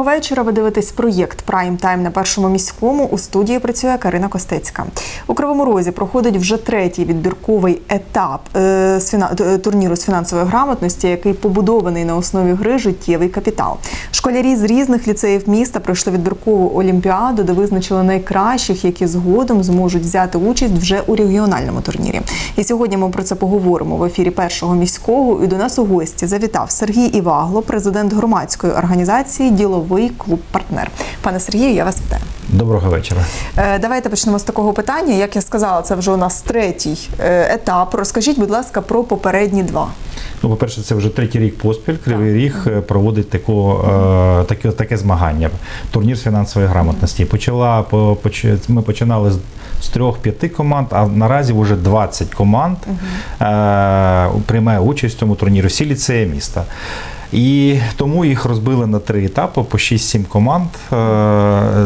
Доброго вечора. Ви дивитесь проєкт Прайм Тайм на першому міському. У студії працює Карина Костецька. У Кривому Розі проходить вже третій відбірковий етап е, е, турніру з фінансової грамотності, який побудований на основі гри Життєвий капітал. Школярі з різних ліцеїв міста пройшли відбіркову олімпіаду, де визначили найкращих, які згодом зможуть взяти участь вже у регіональному турнірі. І сьогодні ми про це поговоримо в ефірі першого міського. І до нас у гості завітав Сергій Івагло, президент громадської організації Діловий клуб партнер. Пане Сергію, я вас вітаю. Доброго вечора. Е, Давайте почнемо з такого питання. Як я сказала, це вже у нас третій е, етап. Розкажіть, будь ласка, про попередні два. Ну, по-перше, це вже третій рік поспіль. Кривий Ріг е, проводить таку, таке, таке змагання. Турнір з фінансової грамотності. Почала по- поч- ми починали з, з трьох-п'яти команд, а наразі вже 20 команд е, приймає участь в цьому турнірі. Всі ліцеї міста. І тому їх розбили на три етапи по 6-7 команд е,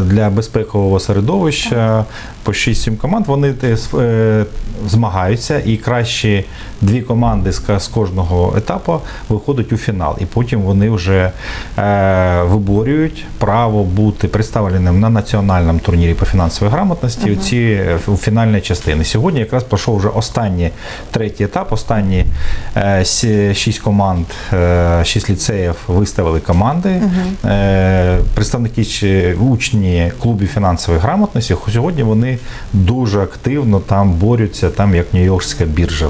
для безпекового середовища. По 6-7 команд вони с- е, змагаються, і кращі дві команди з кожного етапу виходять у фінал. І потім вони вже е, виборюють право бути представленим на національному турнірі по фінансовій грамотності у ці е, фінальні частини. Сьогодні якраз пройшов вже останній третій етап. Останні е, шість команд, е, шість ліцеїв виставили команди. Е, Представники чи учні клубів фінансової грамотності. Сьогодні вони дуже активно там борються, там як Нью-Йоркська біржа.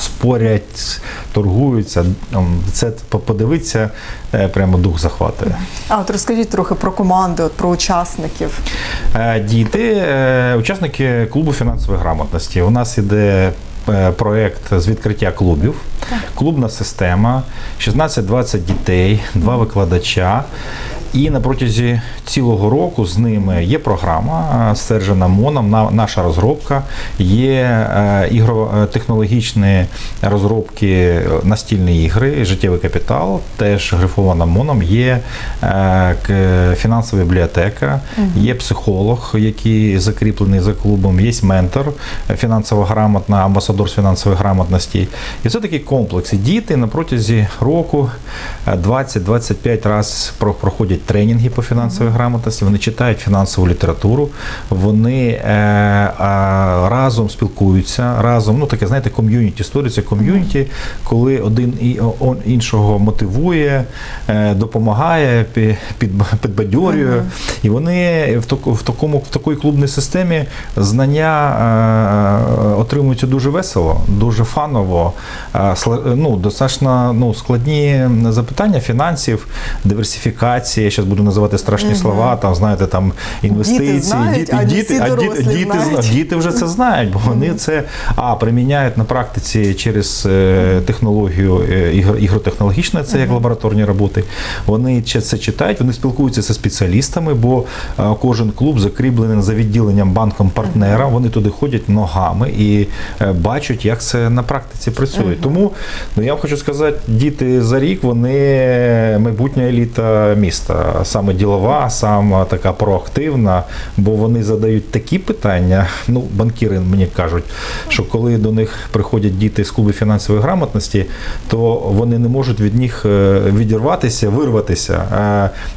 Спорять, торгуються. Це по- подивитися, е, прямо дух захватує. А от розкажіть трохи про команди, от про учасників. Е, Діти, учасники клубу фінансової грамотності. У нас іде е, проект з відкриття клубів, клубна система, 16-20 дітей, два викладача. І на протязі цілого року з ними є програма е, стверджена МОНом, наша розробка, є е, ігротехнологічні розробки е, настільні ігри, життєвий капітал, теж грифована МОНом, є фінансова бібліотека, є психолог, який закріплений за клубом, є ментор фінансово грамотна, амбасадор з фінансової грамотності. І це такий комплекс. І діти на протязі року е, 20-25 разів проходять тренінги по фінансовій грамотності, вони читають фінансову літературу, вони е, разом спілкуються, разом, ну таке, знаєте, ком'юніті створюється ком'юніті, коли один і іншого мотивує, е, допомагає, під- підбадьорює. І вони в, такому, в такій клубній системі знання е, отримуються дуже весело, дуже фаново. Ну, достатньо ну, складні запитання фінансів, диверсифікації. Я зараз буду називати страшні слова, там, знаєте, там інвестиції. знають, а не всі дорослі діти, знають. діти вже це знають, бо вони це а приміняють на практиці через е, технологію е, ігро- ігротехнологічне, це як лабораторні роботи. Вони це читають, вони спілкуються зі спеціалістами, бо е, кожен клуб закріплений за відділенням банком партнера. Вони туди ходять ногами і бачать, як це на практиці працює. Тому ну я вам хочу сказати, діти за рік вони майбутня еліта міста, саме ділова, саме така проактивна, бо вони задають такі питання. Ну, банкіри мені кажуть, що коли до них приходять діти з клубу фінансової грамотності, то вони не можуть від них е, відірватися, вирватися.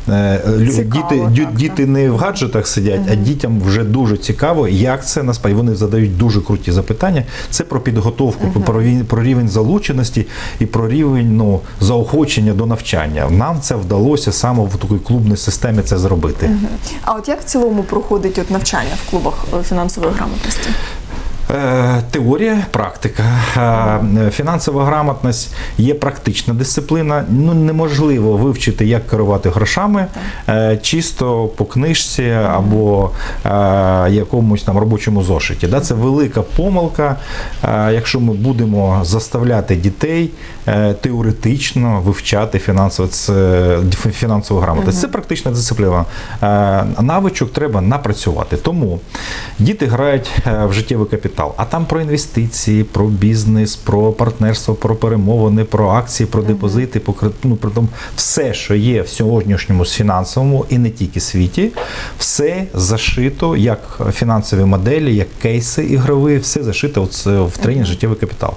Е, е, Цікаво, Діти, так, діти не в гаджетах сидять, а дітям вже дуже цікаво, як це насправді. Вони задають дуже круті запитання. Це про підготовку, про, рівень, про рівень залученості і про рівень ну, заохочення до навчання. Нам це вдалося саме в такій клубної системі це зробити. А от як в цілому проходить от навчання в клубах е, фінансової грамотності? Е, Теорія, практика. Е, Фінансова грамотність є практична дисципліна. Ну неможливо вивчити, як керувати грошами е, чисто по книжці або якомусь там робочому зошиті. Це велика помилка, якщо ми будемо заставляти дітей теоретично вивчати фінансову, фінансову грамотність. Це практична дисципліна. Навичок треба напрацювати. Тому діти грають в життєвий капітал. Капітал, а там про інвестиції, про бізнес, про партнерство, про перемовини, про акції, про депозити, кредит- ну, про тому, все, що є в сьогоднішньому фінансовому і не тільки світі, все зашито як фінансові моделі, як кейси ігрові, все зашито в тренінг життєвий капітал.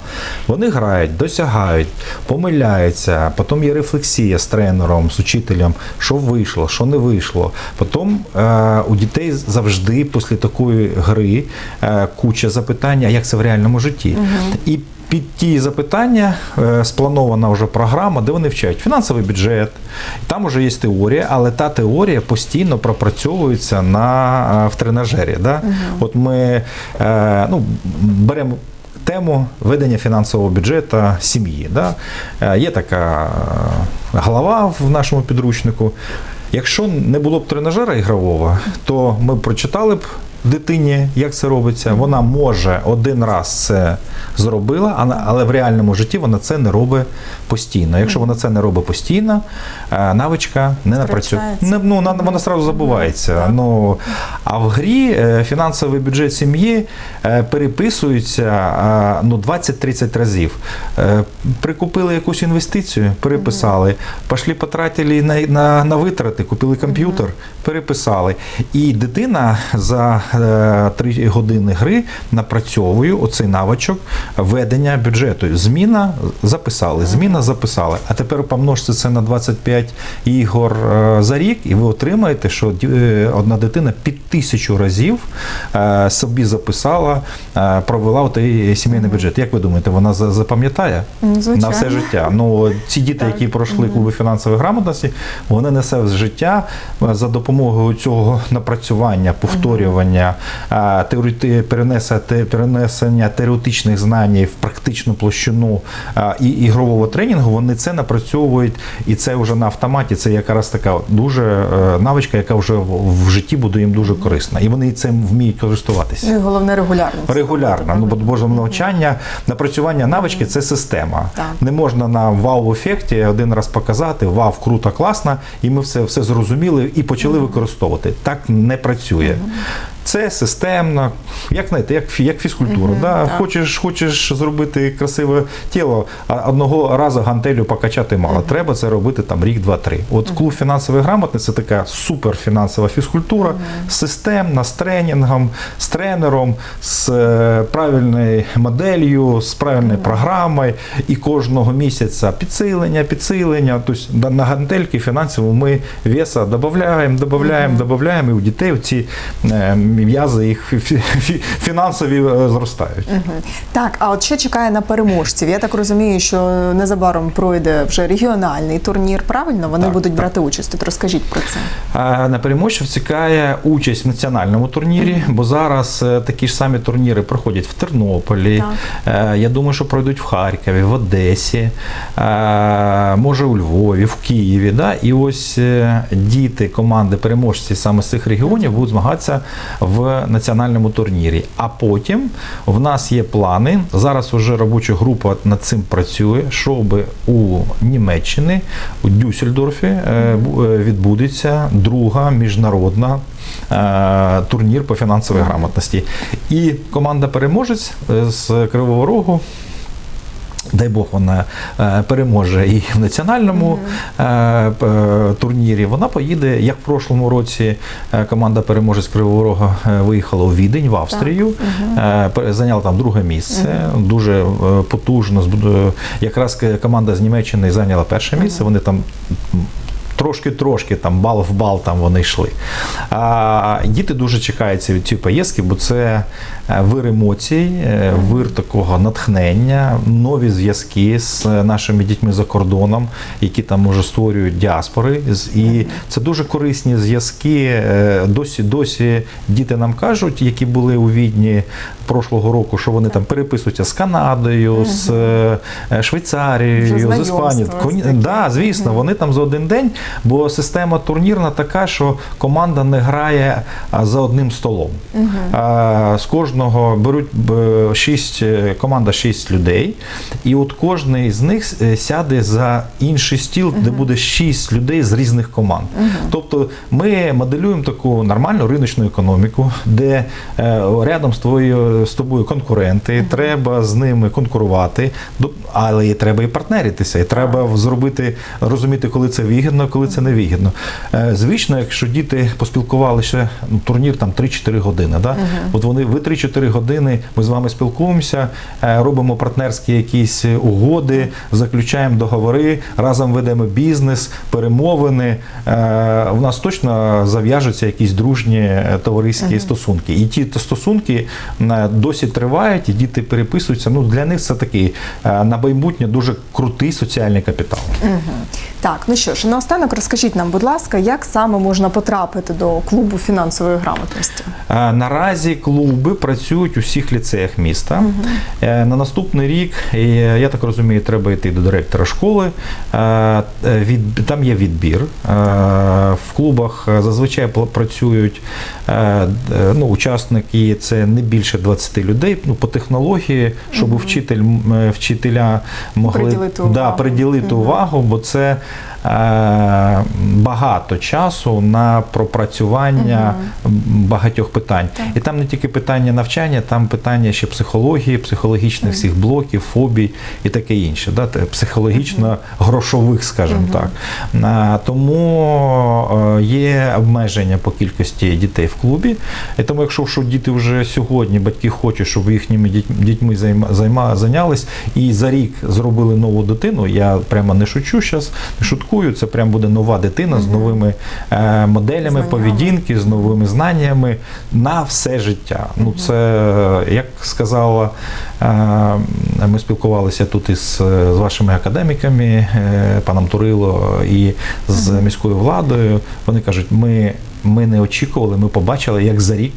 Вони грають, досягають, помиляються, потім є рефлексія з тренером, з учителем, що вийшло, що не вийшло. Потім е, у дітей завжди після такої гри е, куча запитань, а як це в реальному житті. І під ті запитання е, спланована вже програма, де вони вчать фінансовий бюджет. Там вже є теорія, але та теорія постійно пропрацьовується на, е, в тренажері. Да? От ми е, ну, беремо тему ведення фінансового бюджету сім'ї. Да? Є така глава в нашому підручнику. Якщо не було б тренажера ігрового, то ми б прочитали б дитині, як це робиться. Вона може один раз це зробила, але в реальному житті вона це не робить постійно. Якщо вона це не робить постійно, е, навичка не напрацює. Не, ну, вона, одразу забувається. Ну, а в грі е, фінансовий бюджет сім'ї е, переписується ну, 20-30 разів. Прикупили якусь інвестицію, переписали. Пішли потратили на, на, на витрати, купили комп'ютер, переписали. І дитина за 3 години гри напрацьовує оцей навичок ведення бюджету. Зміна записали, зміна записали. А тепер помножте це на 25 ігор е, за рік, і ви отримаєте, що е, одна дитина під тисячу разів е, собі записала, е, провела отей сімейний бюджет. Як ви думаєте, вона запам'ятає Ну, на все життя? Ну ці діти, які пройшли клуби фінансової грамотності, вони несе в життя е, за допомогою цього напрацювання, повторювання, е, теоріти- перенесення теоретичних знань в практичну площину е, і ігрового тренінгу. Вони це напрацьовують, і це вже на автоматі. Це якраз така дуже е, навичка, яка вже в, житті буде їм дуже корисна, і вони цим вміють користуватися. Ну і головне регулярно. Регулярно, ну бо боже навчання, напрацювання навички це система. Так. Не можна на вау-ефекті один раз показати, вау, круто, класно, і ми все, все зрозуміли і почали використовувати. Так не працює. Це системно, як знаєте, як, як фізкультура. да? так. Хочеш, хочеш зробити красиве тіло, а одного разу гантелю покачати мало. Треба це робити там рік, два, три. От клуб фінансової грамотності це така суперфінансова фізкультура, системна, з тренінгом, з тренером, з е, правильною моделлю, з правильною програмою. І кожного місяця підсилення, підсилення. Тобто на- на гантельки фінансово ми веса додаємо, додаємо, додаємо, і у дітей ці е, м'язи їх фі- фі- фі- фінансові е, зростають. Мгм. Так, а от що чекає на переможців? Я так розумію, що незабаром пройде вже регіональний турнір. Правильно вони Так, будуть так. брати участь. Тут розкажіть про це. На переможців чекає участь в національному турнірі, бо зараз е, такі ж самі турніри проходять в Тернополі. Е, Я думаю, що пройдуть в Харкові, в Одесі, може у Львові, в Києві. Да? І ось діти, команди, переможці саме з цих регіонів будуть змагатися в національному турнірі. А потім в нас є плани. Зараз вже робоча група над цим працює, щоб у Німеччині, у Дюссельдорфі е, е, відбудеться друга міжнародна е, турнір по фінансовій грамотності. І команда переможець з Кривого Рогу. Дай Бог вона е, переможе і в національному е, е, турнірі. Вона поїде, як в прошлому році команда переможець Кривого Рога виїхала у Відень, в Австрію, зайняла там друге місце. Дуже потужно. Якраз команда з Німеччини зайняла перше місце. Вони там. Трошки-трошки там бал в бал там вони йшли. А діти дуже чекають ці, ці поїздки, бо це е, вир емоцій, е, вир такого натхнення, нові зв'язки з нашими дітьми за кордоном, які там може створюють діаспори. І це дуже корисні зв'язки. Е, Досі, досі діти нам кажуть, які були у Відні прошлого року, що вони там переписуються з Канадою, з Швейцарією, з Іспанією. Да, звісно, вони там за один день Бо система турнірна така, що команда не грає за одним столом. А, З кожного беруть шість, е, команда 6 людей, і от кожний з них е, сяде за інший стіл, де буде 6 людей з різних команд. Тобто ми моделюємо таку нормальну риночну економіку, де е, рядом з твоєю з тобою конкуренти, треба з ними конкурувати, але і треба і партнеритися, і треба зробити, розуміти, коли це вигідно, коли це не вигідно. Е, Звично, якщо діти поспілкувалися, ну, турнір там 3-4 години. Да? От вони ви 3-4 години, ми з вами спілкуємося, е, робимо партнерські якісь угоди, заключаємо договори, разом ведемо бізнес, перемовини. Е, У нас точно зав'яжуться якісь дружні е, товариські стосунки. І ті стосунки е, досі тривають, і діти переписуються. Ну для них це такий е, на майбутнє дуже крутий соціальний капітал. Так, ну що ж, наостанок розкажіть нам, будь ласка, як саме можна потрапити до клубу фінансової грамотності? Е, Наразі клуби працюють у всіх ліцеях міста. Е, На наступний рік, е, я так розумію, треба йти до директора школи. Е, від- Там є відбір. Е, В клубах зазвичай працюють е, ну, учасники, це не більше 20 людей. Ну, по технології, щоб вчитель, е, вчителя могли Приділити да, увагу. приділити увагу, бо це е, багато часу на пропрацювання багатьох питань. І там не тільки питання навчання, там питання ще психології, психологічних всіх блоків, фобій і таке інше. Да? Психологічно-грошових, скажімо так. А, Тому е, є обмеження по кількості дітей в клубі. І тому, якщо що діти вже сьогодні, батьки хочуть, щоб їхніми дітьми займа, займа, зайнялись, і за рік зробили нову дитину, я прямо не шучу зараз, не шуткую, це прям буде нова дитина з новими е, моделями Знаннями. поведінки, з новими знаннями на все життя. Ну це, як сказала, е, ми спілкувалися тут із е, з вашими академіками, е, паном Турило і з міською владою. Вони кажуть, ми, ми не очікували, ми побачили, як за рік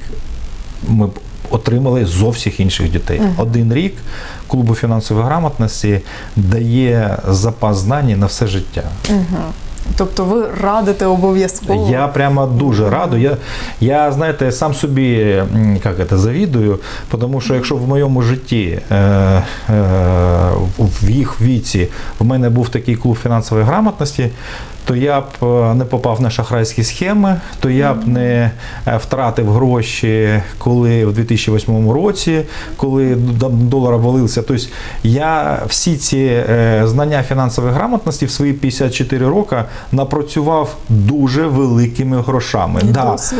ми отримали зовсім інших дітей. Один рік клубу фінансової грамотності дає запас знань на все життя. Тобто ви радите обов'язково? Я прямо дуже радий. Я, я знаєте, сам собі як це, завідую, тому що якщо в моєму житті, е, е, в- їх віці, в мене був такий клуб фінансової грамотності, то я б е, не попав на шахрайські схеми, то я б не е, втратив гроші, коли в 2008 році, коли долар обвалився. Тобто я всі ці е, знання фінансової грамотності в свої 54 роки напрацював дуже великими грошами. І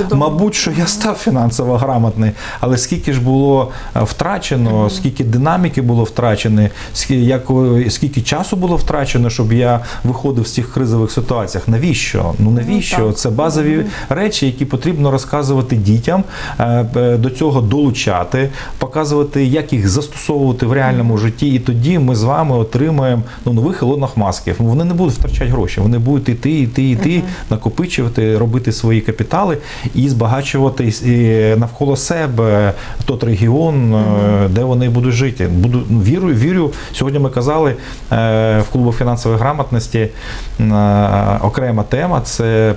Да, мабуть, що я став фінансово грамотний, але скільки ж було втрачено, скільки динаміки було втрачено, як, скільки часу було втрачено, щоб я виходив з цих кризових ситуацій. Навіщо? Ну навіщо? так. Це базові речі, які потрібно розказувати дітям, е, е, до цього долучати, показувати, як їх застосовувати в реальному житті. І тоді ми з вами отримаємо ну, нових Ілонах Масків. Вони не будуть втрачати гроші, вони будуть іти, іти, іти, накопичувати, робити свої капітали і збагачувати і навколо себе тот регіон, е, де вони будуть жити. Буду ну, вірю, вірю. Сьогодні ми казали е, в клубу фінансової грамотності е, окрема тема це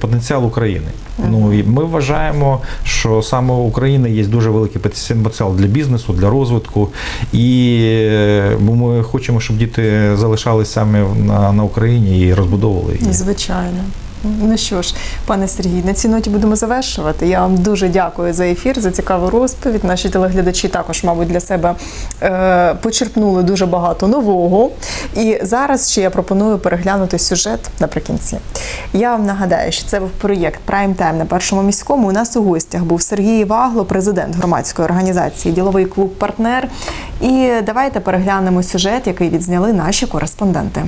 потенціал України. Ну і ми вважаємо, що саме у України є дуже великий потенціал для бізнесу, для розвитку. І е, бо ми хочемо, щоб діти залишались саме на, на Україні і розбудовували її. Звичайно. Ну що ж, пане Сергій, на цій ноті будемо завершувати. Я вам дуже дякую за ефір, за цікаву розповідь. Наші телеглядачі також, мабуть, для себе е, почерпнули дуже багато нового. І зараз ще я пропоную переглянути сюжет наприкінці. Я вам нагадаю, що це був проєкт Прайм Тайм на першому міському. У нас у гостях був Сергій Вагло, президент громадської організації Діловий клуб Партнер. І давайте переглянемо сюжет, який відзняли наші кореспонденти.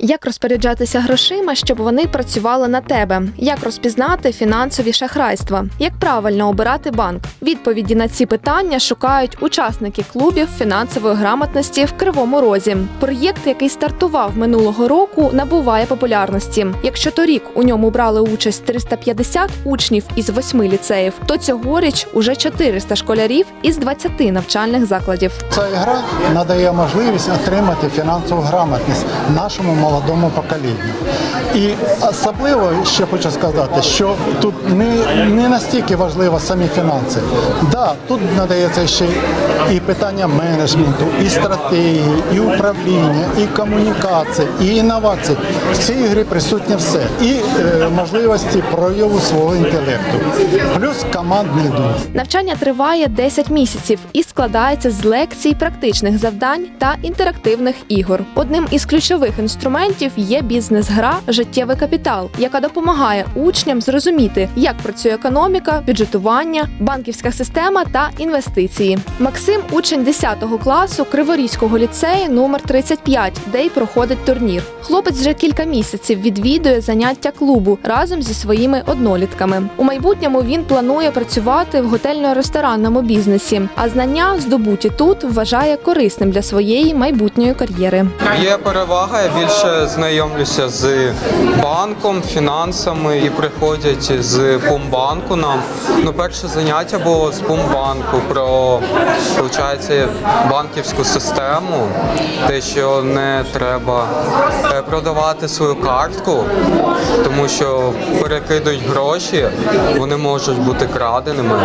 Як розпоряджатися грошима, щоб вони працювали на тебе? Як розпізнати фінансові шахрайства? Як правильно обирати банк? Відповіді на ці питання шукають учасники клубів фінансової грамотності в Кривому Розі. Проєкт, який стартував минулого року, набуває популярності. Якщо торік у ньому брали участь 350 учнів із восьми ліцеїв, то цьогоріч уже 400 школярів із 20 навчальних закладів. Ця гра надає можливість отримати фінансову грамотність нашому молодому поколінню. І особливо ще хочу сказати, що тут не, не настільки важливо самі фінанси. Да, тут надається ще і питання менеджменту, і стратегії, і управління, і комунікації, і інновації. В цій грі присутнє все. І е, можливості прояву свого інтелекту, плюс командний дух. Навчання триває 10 місяців і складається з лекцій, практичних завдань та інтерактивних ігор. Одним із ключових інструментів є бізнес-гра Життєвий капітал, яка допомагає учням зрозуміти, як працює економіка, бюджетування, банківська система та інвестиції. Максим, учень 10 класу Криворізького ліцею номер 35, де й проходить турнір. Хлопець вже кілька місяців відвідує заняття клубу разом зі своїми однолітками. У майбутньому він планує працювати в готельно-ресторанному бізнесі, а знання, здобуті тут, вважає корисним для своєї майбутньої кар'єри. Є перевага, я більше знайомлюся з банком, фінансами і приходять з Пумбанку нам. Ну, перше заняття було з Пумбанку про виходить, банківську систему, те, що не треба е, продавати свою картку, тому що перекидують гроші, вони можуть бути краденими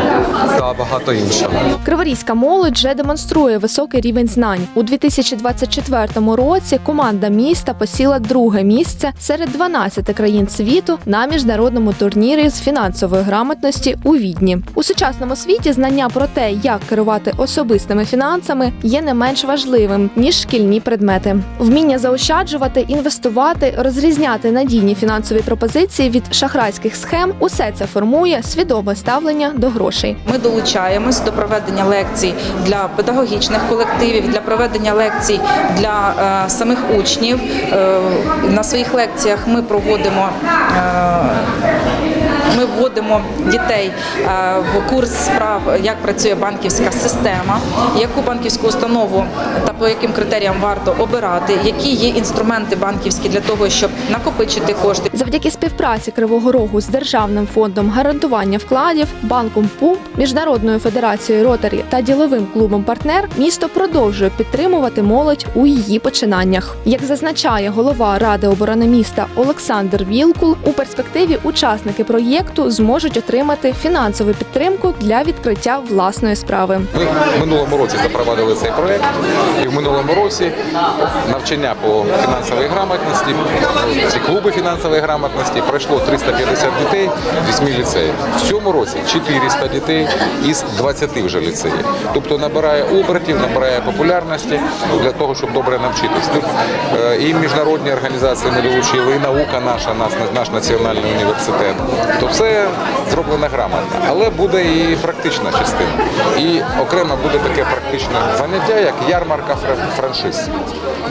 та багато іншого. Криворізька молодь вже демонструє високий рівень знань. У 2024 році команда міста посіла друге місце серед 12 країн світу на міжнародному турнірі з фінансової грамотності у Відні. У сучасному світі знання про те, як керувати особистими фінансами, є не менш важливим ніж шкільні предмети. Вміння заощаджувати, інвестувати, розрізняти надійні фінансові пропозиції від шахрайських схем усе це формує свідоме ставлення до грошей. Ми долучаємось до проведення лекцій для педагогічних колективів, для проведення лекцій для е, самих учнів. На своїх лекціях ми проводимо. Е, ми вводимо дітей е, в курс справ, як працює банківська система, яку банківську установу та по яким критеріям варто обирати, які є інструменти банківські для того, щоб накопичити кошти. Завдяки співпраці Кривого Рогу з Державним фондом гарантування вкладів, банком ПУП, Міжнародною федерацією Ротарі та діловим клубом Партнер місто продовжує підтримувати молодь у її починаннях. Як зазначає голова ради оборони міста Олександр Вілкул, у перспективі учасники проєкту зможуть отримати фінансову підтримку для відкриття власної справи. Ми в минулому році запровадили цей проект, і в минулому році навчання по фінансовій грамотності, ці клуби фінансової грамотності пройшло 350 дітей з 8 ліцеїв. В цьому році 400 дітей із 20 вже ліцеїв. Тобто набирає обертів, набирає популярності для того, щоб добре навчитись. Тут е, і міжнародні організації ми долучили, і наука наша, наш, наш національний університет. То все зроблено грамотно, але буде і практична частина. І окремо буде таке практичне заняття, як ярмарка фра- франшиз.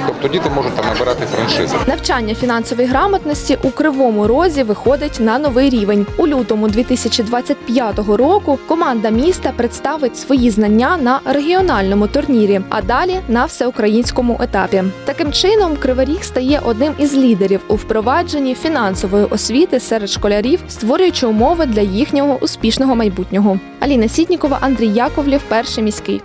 Тобто діти можуть там набирати франшизи. Навчання фінансової грамотності у Кривому Розі виходить на новий рівень. У лютому 2025 року команда міста представить свої знання на регіональному турнірі, а далі на всеукраїнському етапі. Таким чином, Кривий Ріг стає одним із лідерів у впровадженні фінансової освіти серед школярів, створюючи умови для їхнього успішного майбутнього. Аліна Сітнікова, Андрій Яковлів, перший міський.